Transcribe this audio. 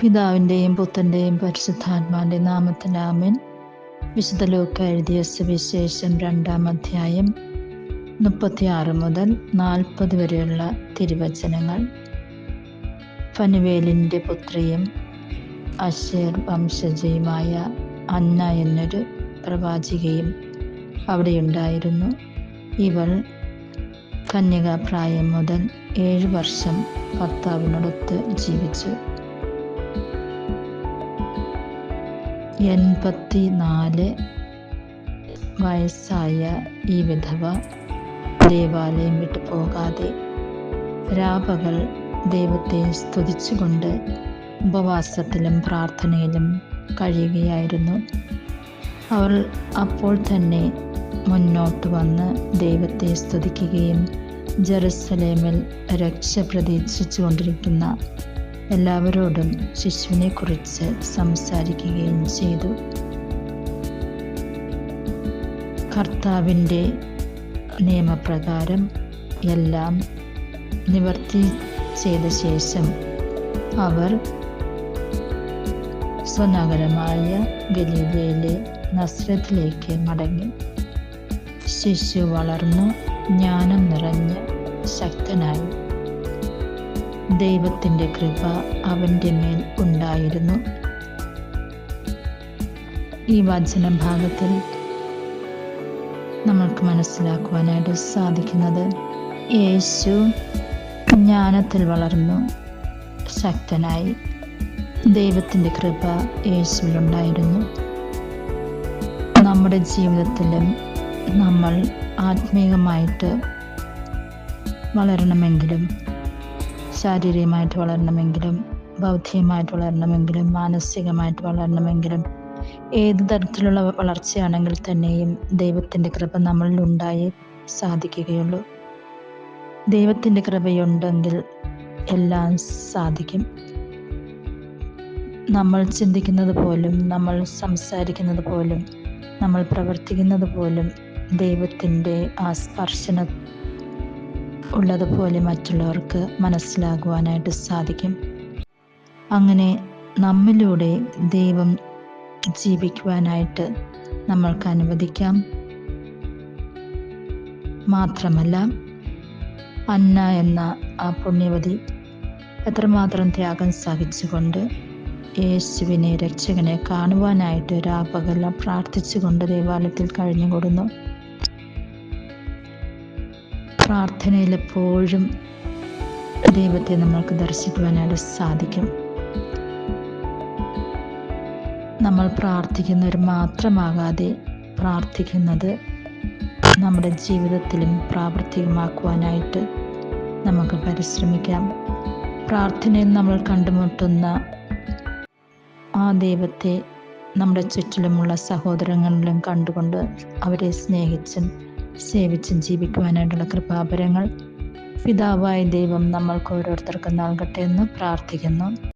പിതാവിന്റെയും പുത്രന്റെയും പരിശുദ്ധാത്മാവിന്റെ നാമത്തിൽ ആമേൻ. വിശുദ്ധ ലോക്ക എഴുതിയ സുവിശേഷം രണ്ടാം അധ്യായം മുപ്പത്തിയാറ് മുതൽ നാൽപ്പത് വരെയുള്ള തിരുവചനങ്ങൾ. ഫനുവേലിന്റെ പുത്രിയും അഷേർ വംശജയുമായ അന്ന എന്നൊരു പ്രവാചികയും അവിടെയുണ്ടായിരുന്നു ഇവൾ കന്യകാപ്രായം മുതൽ ഏഴ് വർഷം ഭർത്താവിനോടൊത്ത് ജീവിച്ചു. എൺപത്തി നാല് വയസ്സായ ഈ വിധവ ദേവാലയം വിട്ടു പോകാതെ രാപകൾ ദൈവത്തെ സ്തുതിച്ചുകൊണ്ട് ഉപവാസത്തിലും പ്രാർത്ഥനയിലും കഴിയുകയായിരുന്നു. അവൾ അപ്പോൾ തന്നെ മുന്നോട്ട് വന്ന് ദൈവത്തെ സ്തുതിക്കുകയും ജെറുസലേമിൽ രക്ഷ പ്രതീക്ഷിച്ചു കൊണ്ടിരിക്കുന്ന എല്ലാവരോടും ശിശുവിനെ കുറിച്ച് സംസാരിക്കുകയും ചെയ്തു. കർത്താവിന്റെ നിയമപ്രകാരം എല്ലാം നിവർത്തി ചെയ്ത ശേഷം അവർ സ്വനഗരമായ ഗലീലയിലെ നസ്രത്തിലേക്ക് മടങ്ങി. ശിശു വളർന്നു ജ്ഞാനം നിറഞ്ഞ് ദൈവത്തിന്റെ കൃപ അവന്റെ മേൽ ഉണ്ടായിരുന്നു. ഈ വചന ഭാഗത്തിൽ നമ്മൾക്ക് മനസ്സിലാക്കുവാനായിട്ട് സാധിക്കുന്നത് യേശു ജ്ഞാനത്തിൽ വളർന്നു ശക്തനായി ദൈവത്തിന്റെ കൃപ യേശുവിലുണ്ടായിരുന്നു നമ്മുടെ ജീവിതത്തിലും നമ്മൾ ആത്മീയമായിട്ട് വളരണമെങ്കിലും ശാരീരികമായിട്ട് വളരണമെങ്കിലും ബൗദ്ധികമായിട്ട് വളരണമെങ്കിലും മാനസികമായിട്ട് വളരണമെങ്കിലും ഏത് തരത്തിലുള്ള വളർച്ചയാണെങ്കിൽ തന്നെയും ദൈവത്തിന്റെ കൃപ നമ്മളിൽ ഉണ്ടായി സാധിക്കുകയുള്ളൂ. ദൈവത്തിന്റെ കൃപയുണ്ടെങ്കിൽ എല്ലാം സാധിക്കും. നമ്മൾ ചിന്തിക്കുന്നത് പോലും നമ്മൾ സംസാരിക്കുന്നത് പോലും നമ്മൾ പ്രവർത്തിക്കുന്നത് പോലും ദൈവത്തിന്റെ ആ സ്പർശന ഉള്ളതുപോലെ മറ്റുള്ളവർക്ക് മനസ്സിലാകുവാനായിട്ട് സാധിക്കും. അങ്ങനെ നമ്മിലൂടെ ദൈവം ജീവിക്കുവാനായിട്ട് നമ്മൾക്ക് അനുവദിക്കാം. മാത്രമല്ല അന്ന എന്ന ആ പുണ്യവതി എത്രമാത്രം ത്യാഗം സഹിച്ചുകൊണ്ട് യേശുവിനെ രക്ഷകനെ കാണുവാനായിട്ട് ഒരാപകല പ്രാർത്ഥിച്ചുകൊണ്ട് ദേവാലയത്തിൽ കഴിഞ്ഞുകൊടുന്നു. പ്രാർത്ഥനയിൽ എപ്പോഴും ദൈവത്തെ നമ്മൾക്ക് ദർശിക്കുവാനായിട്ട് സാധിക്കും. നമ്മൾ പ്രാർത്ഥിക്കുന്നവർ മാത്രമാകാതെ പ്രാർത്ഥിക്കുന്നത് നമ്മുടെ ജീവിതത്തിലും പ്രാവർത്തികമാക്കുവാനായിട്ട് നമുക്ക് പരിശ്രമിക്കാം. പ്രാർത്ഥനയിൽ നമ്മൾ കണ്ടുമുട്ടുന്ന ആ ദൈവത്തെ നമ്മുടെ ചുറ്റിലുമുള്ള സഹോദരങ്ങളിലും കണ്ടുകൊണ്ട് അവരെ സ്നേഹിച്ചും സേവിച്ചും ജീവിക്കുവാനായിട്ടുള്ള കൃപാപരങ്ങൾ. പിതാവായ ദൈവം നമ്മൾക്ക് ഓരോരുത്തർക്കും നൽകട്ടെ എന്ന് പ്രാർത്ഥിക്കുന്നു.